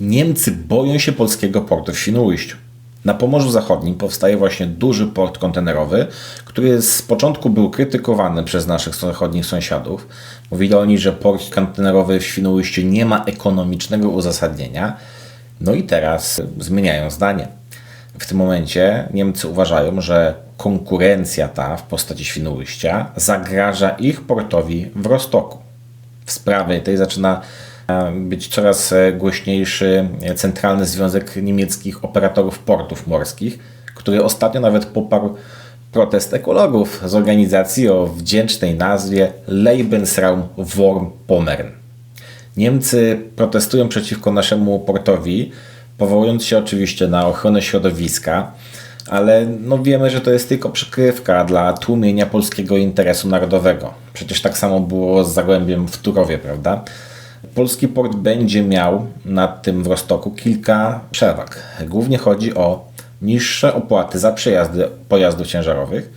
Niemcy boją się polskiego portu w Świnoujściu. Na Pomorzu Zachodnim powstaje właśnie duży port kontenerowy, który z początku był krytykowany przez naszych zachodnich sąsiadów. Mówili oni, że port kontenerowy w Świnoujściu nie ma ekonomicznego uzasadnienia. No i teraz zmieniają zdanie. W tym momencie Niemcy uważają, że konkurencja ta w postaci Świnoujścia zagraża ich portowi w Rostoku. W sprawie tej zaczyna być coraz e, głośniejszy Centralny Związek Niemieckich Operatorów Portów Morskich, który ostatnio nawet poparł protest ekologów z organizacji o wdzięcznej nazwie Lebensraum Worm Pommern. Niemcy protestują przeciwko naszemu portowi, powołując się oczywiście na ochronę środowiska, ale no wiemy, że to jest tylko przykrywka dla tłumienia polskiego interesu narodowego. Przecież tak samo było z Zagłębiem w Turowie, prawda? Polski port będzie miał nad tym w Rostoku kilka przewag. Głównie chodzi o niższe opłaty za przejazdy pojazdów ciężarowych,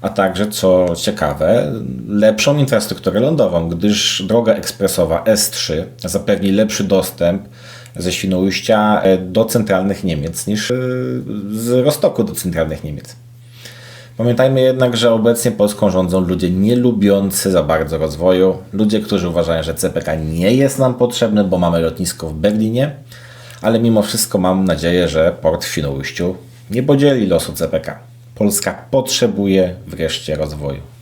a także, co ciekawe, lepszą infrastrukturę lądową, gdyż droga ekspresowa S3 zapewni lepszy dostęp ze Świnoujścia do centralnych Niemiec niż e, z Rostoku do centralnych Niemiec. Pamiętajmy jednak, że obecnie Polską rządzą ludzie nie lubiący za bardzo rozwoju, ludzie, którzy uważają, że CPK nie jest nam potrzebny, bo mamy lotnisko w Berlinie, ale mimo wszystko mam nadzieję, że port w Świnoujściu nie podzieli losu CPK. Polska potrzebuje wreszcie rozwoju.